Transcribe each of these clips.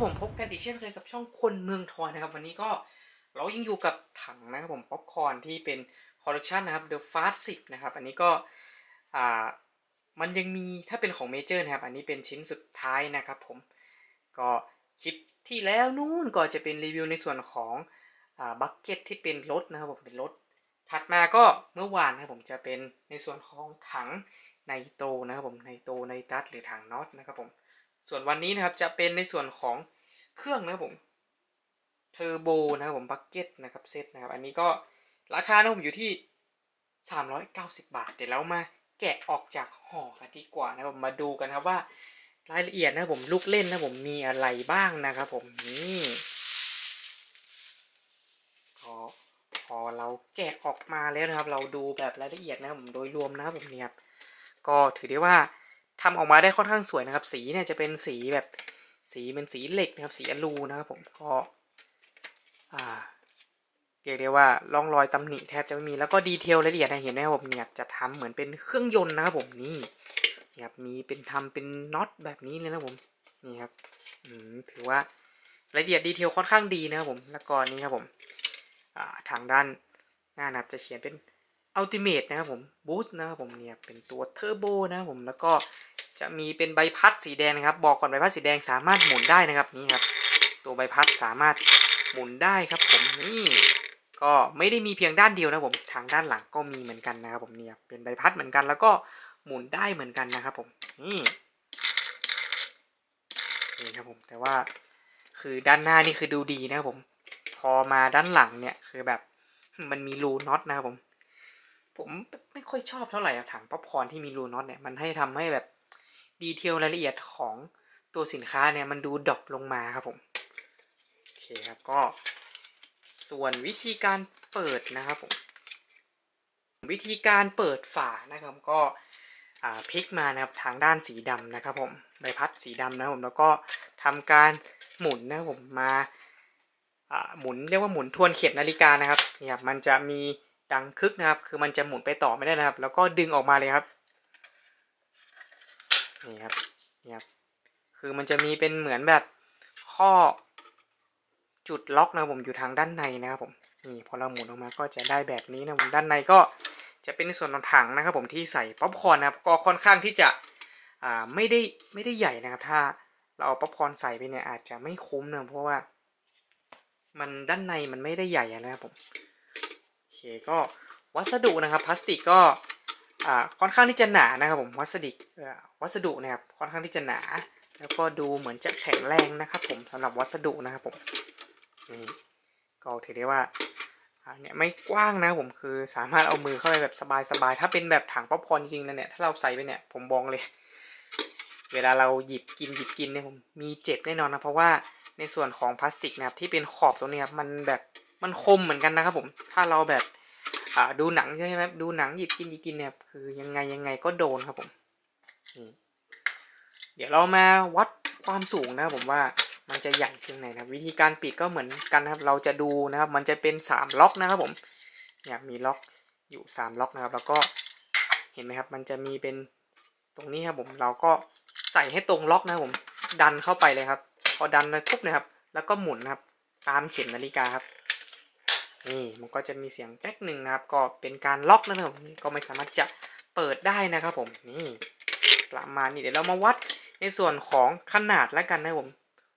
ครับผมพบกันอีกเช่นเคยกับช่องคนเมืองทอยนะครับ วันนี้ก็เรายังอยู่กับถังนะครับผมป๊อปคอร์นที่เป็นคอลเลคชันนะครับ The Fast 10 นะครับ อันนี้ก็อ่ามันยังมีถ้าเป็นของเมเจอร์นะครับ อันนี้เป็นชิ้นสุดท้ายนะครับผมก็คลิปที่แล้วนู่นก็จะเป็นรีวิวในส่วนของอ่าบักเก็ตที่เป็นรถนะครับผมเป็นรถ ถัดมาก็เมื่อวานนะครับผมจะเป็นในส่วนของถังไนโตรนะครับผมไนโตรไนตัสหรือถังน็อตนะครับผม ส่วนวันนี้นะครับจะเป็นในส่วนของเครื่องนะครับผมเทอร์โบนะครับผมบักเก็ตนะครับเซตนะครับอันนี้ก็ราคานะผมอยู่ที่ 390 บาท เดี๋ยวเรามาแกะออกจากห่อกันดีกว่านะครับผมมาดูกันครับว่ารายละเอียดนะผมลูกเล่นนะผมมีอะไรบ้างนะครับผมนี่ก็พอเราแกะออกมาแล้วนะครับ เราดูแบบรายละเอียดนะครับผมโดยรวมนะครับผมเนี่ยครับก็ถือได้ว่า ทำออกมาได้ค่อนข้างสวยนะครับ สีเนี่ยจะเป็นสีแบบสีเป็นสีเหล็กนะครับ สีอลูนะครับผมก็อ่าเรียกได้ว่าร่องรอยตำหนิแทบจะไม่มีแล้วก็ดีเทลละเอียดนะเห็นไหมครับผมเนี่ยจะทำเหมือนเป็นเครื่องยนต์นะครับผมนี่นะครับมีเป็นทำเป็นน็อตแบบนี้เลยนะผมนี่ครับอืมถือว่าละเอียดดีเทลค่อนข้างดีนะครับผมแล้วก็นี่ครับผมอ่าทางด้านหน้านะครับจะเขียนเป็นอัลติเมทนะครับผมบูสต์นะครับผมเนี่ยเป็นตัวเทอร์โบนะครับผมแล้วก็ จะมีเป็นใบพัดสีแดงนะครับ บอกก่อนใบพัดสีแดงสามารถหมุนได้นะครับนี่ครับ ตัวใบพัดสามารถหมุนได้ครับผมนี่ก็ไม่ได้มีเพียงด้านเดียวนะผมทางด้านหลังก็มีเหมือนกันนะครับผมเนี่ยเป็นใบพัดเหมือนกันแล้วก็หมุนได้เหมือนกันนะครับผมนี่นี่ครับผมแต่ว่าคือด้านหน้านี่คือดูดีนะครับผม พอมาด้านหลังเนี่ยคือแบบมันมีรูน็อตนะครับผม ผมไม่ค่อยชอบเท่าไหร่ถังป๊อปคอนที่มีรูน็อตเนี่ยมันให้ทำให้แบบ ดีเทลรายละเอียดของตัวสินค้าเนี่ยมันดูดรอปลงมาครับผมโอเคครับก็ส่วนวิธีการเปิดนะครับผมวิธีการเปิดฝานะครับก็พลิกมานะครับทางด้านสีดำนะครับผมใบพัดสีดำนะครับผมแล้วก็ทำการหมุนนะครับผมมาหมุนเรียกว่าหมุนทวนเข็มนาฬิกานะครับเนี่ยมันจะมีดังคึกนะครับ คือมันจะหมุนไปต่อไม่ได้นะครับ แล้วก็ดึงออกมาเลยครับ นี่ครับนี่ครับ คือมันจะมีเป็นเหมือนแบบข้อจุดล็อกนะผมอยู่ทางด้านในนะครับผมนี่พอเราหมุนออกมาก็จะได้แบบนี้นะผมด้านในก็จะเป็นในส่วนของถังนะครับผมที่ใส่ป๊อปคอร์นนะครับก็ค่อนข้างที่จะอ่าไม่ได้ไม่ได้ใหญ่นะครับ ถ้าเราเอาป๊อปคอร์นใส่ไปเนี่ยอาจจะไม่คุ้มนะเพราะว่า มันด้านในมันไม่ได้ใหญ่นะครับผมโอเคก็วัสดุนะครับพลาสติกก็ ค่อนข้างที่จะหนานะครับผมวัสดุวัสดุนะครับค่อนข้างที่จะหนา แล้วก็ดูเหมือนจะแข็งแรงนะครับผมสำหรับวัสดุนะครับผมนี่ก็ถือได้ว่าเนี่ยไม่กว้างนะผมคือสามารถเอามือเข้าไปแบบสบายๆถ้าเป็นแบบถังป๊อปคอร์นจริงๆนะเนี่ยถ้าเราใส่ไปเนี่ยผมบอกเลย เวลาเราหยิบกินหยิบกินเนี่ยผมมีเจ็บแน่นอนนะเพราะว่าในส่วนของพลาสติกนะครับที่เป็นขอบตรงนี้ครับมันแบบมันคมเหมือนกันนะครับผมถ้าเราแบบ อ่าดูหนังใช่ไหมดูหนังหยิบกินหยิบกินเนี่ยคือยังไงยังไงก็โดนครับผมนี่เดี๋ยวเรามาวัดความสูงนะครับผมว่ามันจะใหญ่เพียงไหนนะวิธีการปิดก็เหมือนกันนะครับ เราจะดูนะครับ มันจะเป็น3ล็อกนะครับผมเนี่ยมีล็อกอยู่3ล็อกนะครับ แล้วก็เห็นไหมครับ มันจะมีเป็นตรงนี้ครับผมเราก็ใส่ให้ตรงล็อกนะครับผมดันเข้าไปเลยครับ พอดันไปปุ๊บนะครับ แล้วก็หมุนนะครับ ตามเข็มนาฬิกาครับ นี่มันก็จะมีเสียงแป๊กหนึ่งนะครับ ก็เป็นการล็อกนะครับก็ไม่สามารถจะเปิดได้นะครับผมนี่ประมาณนี้เดี๋ยวเรามาวัดในส่วนของขนาดแล้วกันนะผม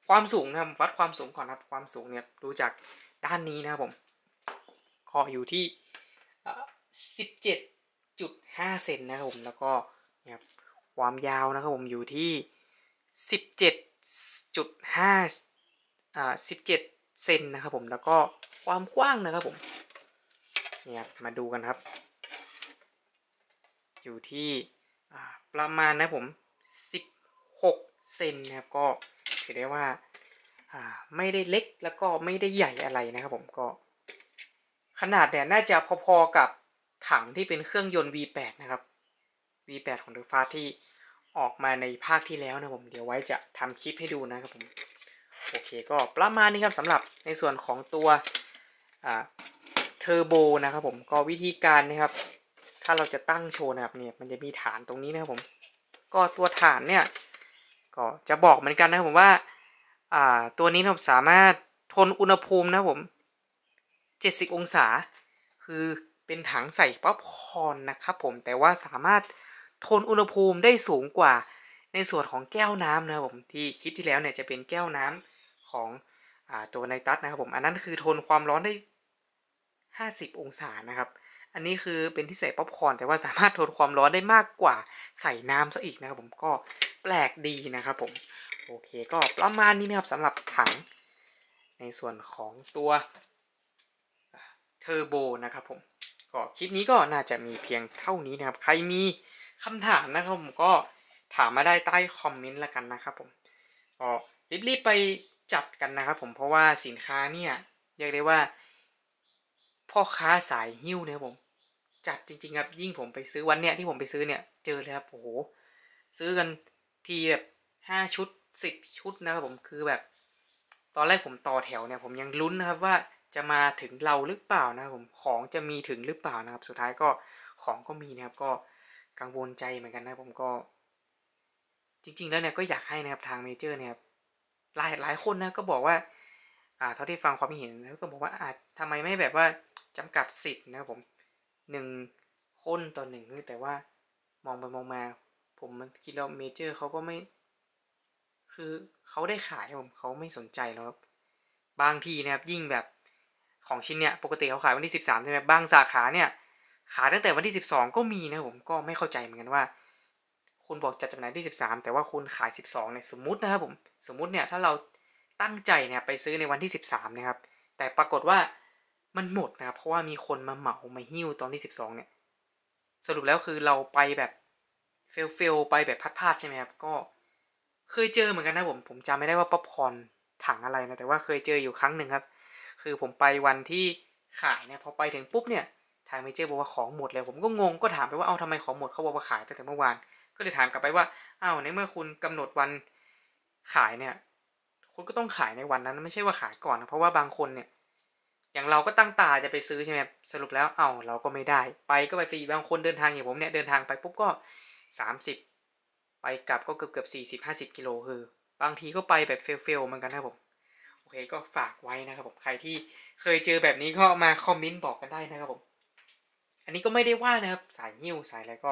ความสูงนะครับวัดความสูงก่อนครับความสูงเนี่ยดูจากด้านนี้นะครับผมก็อยู่ที่สิบเจ็ดจุดห้าเซนนะครับผมแล้วก็เนี่ยความยาวนะครับผมอยู่ที่สิบเจ็ดจุดห้าอ่าสิบเจ็ด เซนนะครับผมแล้วก็ความกว้างนะครับผมเนี่ยมาดูกันครับ อยู่ที่ประมาณนะผม 16 เซนนะครับก็ถือได้ว่าไม่ได้เล็กแล้วก็ไม่ได้ใหญ่อะไรนะครับผมก็ ขนาดเนี่ยน่าจะพอๆกับถังที่เป็นเครื่องยนต์ V8 นะครับ V8 ของเดอะฟาที่ออกมาในภาคที่แล้วนะผม เดี๋ยวไว้จะทำคลิปให้ดูนะครับผม โอเคก็ประมาณนี้ครับสำหรับในส่วนของตัวเทอร์โบนะครับผมก็วิธีการนะครับ ถ้าเราจะตั้งโชว์นะครับเนี่ยมันจะมีฐานตรงนี้นะครับผม ก็ตัวฐานเนี่ยก็จะบอกเหมือนกันนะครับผมว่าตัวนี้นะครับสามารถทนอุณหภูมินะครับผม 70 องศา คือเป็นถังใส่ป๊อปคอร์นนะครับผมแต่ว่าสามารถทนอุณหภูมิได้สูงกว่าในส่วนของแก้วน้ำนะครับผมที่คลิปที่แล้วเนี่ยจะเป็นแก้วน้ำ ของอตัวไนตัสนะครับผม อันนั้นคือทนความร้อนได้ 50 องศานะครับ อันนี้คือเป็นที่ใส่ป๊อปคอร์นแต่ว่าสามารถทนความร้อนได้มากกว่าใส่น้ำซะอีกนะครับผมก็แปลกดีนะครับผม โอเคก็ประมาณนี้นะครับสำหรับถังในส่วนของตัวเทอร์โบนะครับผมก็คลิปนี้ก็น่าจะมีเพียงเท่านี้นะครับ ใครมีคำถามนะครับผมก็ถามมาได้ใต้คอมเมนต์ละกันนะครับผมก็รีบๆไป จัดกันนะครับผมเพราะว่าสินค้าเนี่ยเรียกได้ว่า พ่อค้าสายหิ้วเนี่ยผม จัดจริง ๆ ครับ ยิ่งผมไปซื้อวันเนี้ยที่ผมไปซื้อเนี่ยเจอเลยครับโอ้โหซื้อกันทีแบบห้าชุดสิบชุดนะครับผมคือแบบ ตอนแรกผมต่อแถวเนี่ย ผมยังลุ้นนะครับว่าจะมาถึงเราหรือเปล่านะครับผมของจะมีถึงหรือเปล่านะครับ สุดท้ายก็ของก็มีนะครับ ก็กังวลใจเหมือนกันนะผมก็ จริง ๆ แล้วเนี่ยก็อยากให้นะครับทางเมเจอร์เนี่ย หลายหลายคนนะก็บอกว่า อ่าเท่าที่ฟังความเห็นแล้วก็บอกว่าอาจทำไมไม่แบบว่าจำกัดสิทธิ์นะครับผมหนึ่งคนต่อหนึ่งแต่ว่ามองไปมองมา ผมมันคิดแล้วเมเจอร์เขาก็ไม่ คือเขาได้ขายผมเขาไม่สนใจแล้วครับบางทีนะครับยิ่งแบบของชิ้นเนี่ยปกติเขาขายวันที่สิบสามใช่ไหมบางสาขาเนี่ยขายตั้งแต่วันที่สิบสองก็มีนะผมก็ไม่เข้าใจเหมือนกันว่า คุณบอกจัดจำหน่ายที่สิบสามแต่ว่าคุณขายสิบสองเนี่ยสมมุตินะครับผมสมมุติเนี่ยถ้าเราตั้งใจเนี่ยไปซื้อในวันที่สิบสามนะครับแต่ปรากฏว่ามันหมดนะครับเพราะว่ามีคนมาเหมามาหิ้วตอนที่สิบสองเนี่ยสรุปแล้วคือเราไปแบบเฟลเฟลไปแบบพัดพลาดใช่ไหมครับก็เคยเจอเหมือนกันนะผมผมจำไม่ได้ว่าป๊อปคอนถังอะไรนะแต่ว่าเคยเจออยู่ครั้งหนึ่งครับ คือผมไปวันที่ขายเนี่ยพอไปถึงปุ๊บเนี่ยทางเมเจอร์บอกว่าของหมดเลยผมก็งงก็ถามไปว่าเอาทำไมของหมดเขาบอกว่าขายตั้งแต่เมื่อวาน ก็เลยถามกลับไปว่าอ้าวในเมื่อคุณกำหนดวันขายเนี่ย คุณก็ต้องขายในวันนั้น ไม่ใช่ว่าขายก่อนนะเพราะว่าบางคนเนี่ย อย่างเราก็ตั้งตาจะไปซื้อใช่ไหมสรุปแล้วเอ้าเราก็ไม่ได้ ไปก็ไปฟรีบางคนเดินทางอย่างผมเนี่ยเดินทางไปปุ๊บก็สามสิบไปกลับก็เกือบเกือบสี่สิบห้าสิบกิโลคือบางทีก็ไปแบบเฟลเฟลเหมือนกันนะผมโอเคก็ฝากไว้นะครับผมใครที่เคยเจอแบบนี้ก็มาคอมเมนต์บอกกันได้นะครับผมอันนี้ก็ไม่ได้ว่านะครับสายหิ้วสายอะไรก็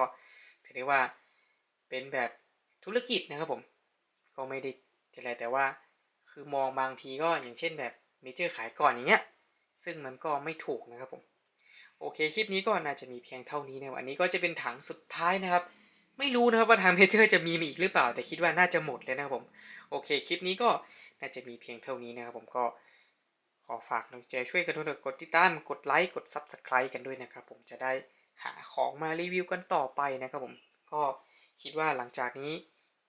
ถือได้ว่า เป็นแบบธุรกิจนะครับผม ก็ไม่ได้อะไรแต่ว่าคือมองบางทีก็อย่างเช่นแบบเมเจอร์ขายก่อนอย่างเงี้ย ซึ่งมันก็ไม่ถูกนะครับผม โอเค คลิปนี้ก็น่าจะมีเพียงเท่านี้นะอันนี้ก็จะเป็นถังสุดท้ายนะครับ ไม่รู้นะครับว่าทางเมเจอร์จะมีมาอีกหรือเปล่า แต่คิดว่าน่าจะหมดเลยนะครับผม โอเค คลิปนี้ก็น่าจะมีเพียงเท่านี้นะครับผมก็ขอฝากน้องเจช่วยกันด้วยกดติดตาม กดไลค์ กด Subscribe กันด้วยนะครับผม จะได้หาของมารีวิวกันต่อไปนะครับผม ก็ คิดว่าหลังจากนี้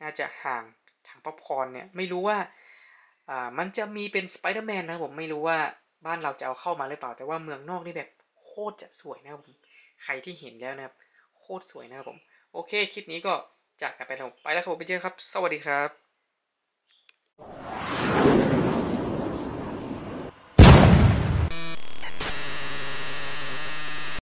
น่าจะห่างทางป๊อปคอร์นเนี่ยไม่รู้ว่าอ่ามันจะมีเป็นสไปเดอร์แมนนะผมไม่รู้ว่าบ้านเราจะเอาเข้ามาหรือเปล่า แต่ว่าเมืองนอกนี่แบบโคตรจะสวยนะครับผมใครที่เห็นแล้วนะครับโคตรสวยนะครับผม โอเค คลิปนี้ก็จากกันไปแล้วไปแล้วครับผมไปเจอครับ สวัสดีครับ